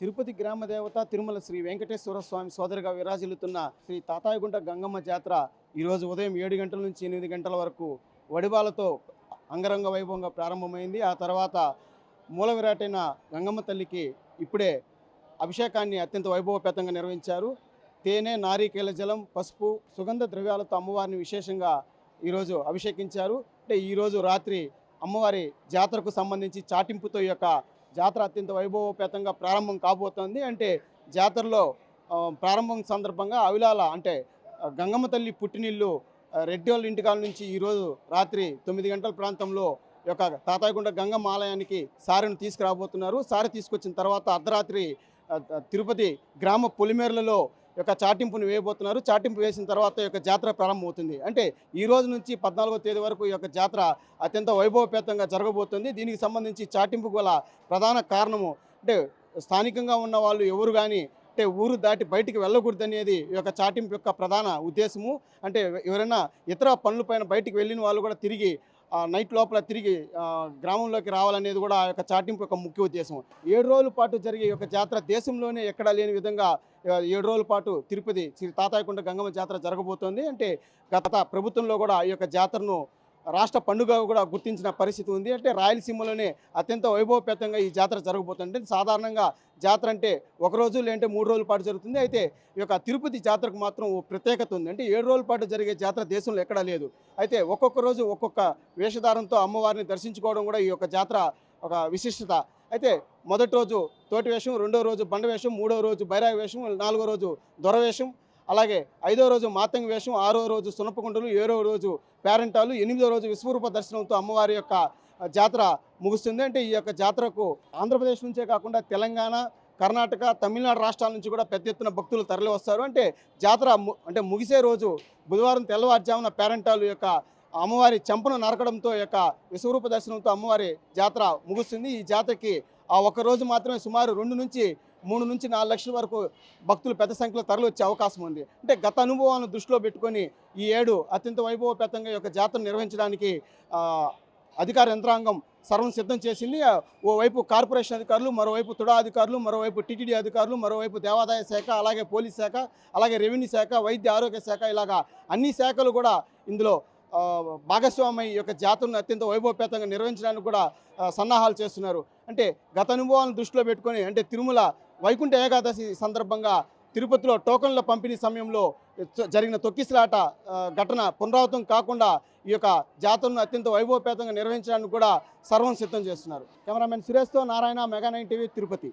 తిరుపతి గ్రామ దేవత తిరుమల శ్రీ వెంకటేశ్వర స్వామి సోదరిగా విరాజిల్లుతున్న శ్రీ తాతాయగుంట గంగమ్మ జాతర ఈరోజు ఉదయం ఏడు గంటల నుంచి ఎనిమిది గంటల వరకు వడిబాలతో అంగరంగ వైభవంగా ప్రారంభమైంది. ఆ తర్వాత మూల విరాటైన గంగమ్మ తల్లికి ఇప్పుడే అభిషేకాన్ని అత్యంత వైభవపేతంగా నిర్వహించారు. తేనె నారీకేల జలం పసుపు సుగంధ ద్రవ్యాలతో అమ్మవారిని విశేషంగా ఈరోజు అభిషేకించారు. అంటే ఈరోజు రాత్రి అమ్మవారి జాతరకు సంబంధించి చాటింపుతో యొక్క జాతర అత్యంత వైభవపేతంగా ప్రారంభం కాబోతోంది. అంటే జాతరలో ప్రారంభం సందర్భంగా అవిలాల అంటే గంగమ్మ తల్లి పుట్టినిల్లు ఆ, ఇంటికాల నుంచి ఈరోజు రాత్రి తొమ్మిది గంటల ప్రాంతంలో యొక్క తాతాయగుండ గంగమ్మ ఆలయానికి సారిని తీసుకురాబోతున్నారు. సారి తీసుకొచ్చిన తర్వాత అర్ధరాత్రి తిరుపతి గ్రామ పొలిమేర్లలో యొక్క చాటింపును వేయబోతున్నారు. చాటింపు వేసిన తర్వాత ఈ యొక్క జాతర ప్రారంభమవుతుంది. అంటే ఈ రోజు నుంచి పద్నాలుగో తేదీ వరకు ఈ యొక్క జాతర అత్యంత వైభవపేతంగా జరగబోతుంది. దీనికి సంబంధించి చాటింపు గల ప్రధాన కారణము అంటే స్థానికంగా ఉన్న వాళ్ళు ఎవరు కానీ అంటే ఊరు దాటి బయటికి వెళ్ళకూడదు అనేది ఈ యొక్క చాటింపు యొక్క ప్రధాన ఉద్దేశము. అంటే ఎవరైనా ఇతర పనులపైన బయటికి వెళ్ళిన వాళ్ళు కూడా తిరిగి నైట్ లోపల తిరిగి గ్రామంలోకి రావాలనేది కూడా ఆ యొక్క చాటింపు యొక్క ముఖ్య ఉద్దేశం. ఏడు రోజుల పాటు జరిగే యొక్క జాతర దేశంలోనే ఎక్కడా లేని విధంగా ఏడు రోజుల పాటు తిరుపతి శ్రీ తాతాయకుంట గంగమ్మ జాతర జరగబోతోంది. అంటే గత ప్రభుత్వంలో కూడా ఈ యొక్క జాతరను రాష్ట్ర పండుగ కూడా గుర్తించిన పరిస్థితి ఉంది. అంటే రాయలసీమలోనే అత్యంత వైభవపేతంగా ఈ జాతర జరగబోతుంది సాధారణంగా జాతర అంటే ఒక రోజు లేదంటే మూడు రోజుల పాటు జరుగుతుంది. అయితే ఈ యొక్క తిరుపతి జాతరకు మాత్రం ఓ ప్రత్యేకత ఉంది. అంటే ఏడు రోజుల పాటు జరిగే జాతర దేశంలో ఎక్కడా లేదు. అయితే ఒక్కొక్క రోజు ఒక్కొక్క వేషధారంతో అమ్మవారిని దర్శించుకోవడం కూడా ఈ యొక్క జాతర ఒక విశిష్టత. అయితే మొదటి రోజు తోటి వేషం రెండో రోజు బండ వేషం మూడో రోజు బైరాగ వేషం నాలుగో రోజు దొరవేషం అలాగే ఐదో రోజు మాతంగి వేషం ఆరో రోజు సునపకుండలు ఏడో రోజు పేరెంటాలు ఎనిమిదో రోజు విశ్వరూప దర్శనంతో అమ్మవారి యొక్క జాతర ముగుస్తుంది. అంటే ఈ యొక్క జాతరకు ఆంధ్రప్రదేశ్ నుంచే కాకుండా తెలంగాణ కర్ణాటక తమిళనాడు రాష్ట్రాల నుంచి కూడా పెద్ద ఎత్తున భక్తులు తరలి వస్తారు. అంటే జాతర ము- అంటే ముగిసే రోజు బుధవారం తెల్లవారుజామున పేరెంటాలు యొక్క అమ్మవారి చెంపను నరకడంతో యొక్క విశ్వరూప దర్శనంతో అమ్మవారి జాతర ముగుస్తుంది. ఈ జాతరకి ఆ ఒక్క రోజు మాత్రమే సుమారు రెండు నుంచి మూడు నుంచి నాలుగు లక్షల వరకు భక్తులు పెద్ద సంఖ్యలో తరలి వచ్చే అవకాశం ఉంది. అంటే గత అనుభవాలను దృష్టిలో పెట్టుకొని ఈ ఏడు అత్యంత వైభవపేతంగా యొక్క జాతర నిర్వహించడానికి అధికార యంత్రాంగం సర్వం సిద్ధం చేసింది. ఓవైపు కార్పొరేషన్ అధికారులు మరోవైపు తుడా అధికారులు మరోవైపు టీటీడీ అధికారులు మరోవైపు దేవాదాయ శాఖ అలాగే పోలీస్ శాఖ అలాగే రెవెన్యూ శాఖ వైద్య ఆరోగ్య శాఖ ఇలాగా అన్ని శాఖలు కూడా ఇందులో భాగస్వామి యొక్క జాతరను అత్యంత వైభవపేతంగా నిర్వహించడానికి కూడా సన్నాహాలు చేస్తున్నారు. అంటే గత అనుభవాలను దృష్టిలో పెట్టుకొని అంటే తిరుమల వైకుంఠ ఏకాదశి సందర్భంగా తిరుపతిలో టోకన్ల పంపిణీ సమయంలో జరిగిన తొక్కిసలాట ఘటన పునరావృతం కాకుండా ఈ యొక్క జాతరను అత్యంత వైభవపేతంగా నిర్వహించడానికి కూడా సర్వం సిద్ధం చేస్తున్నారు. Cameraman సురేష్తో Narayana mega nine TV Tirupati.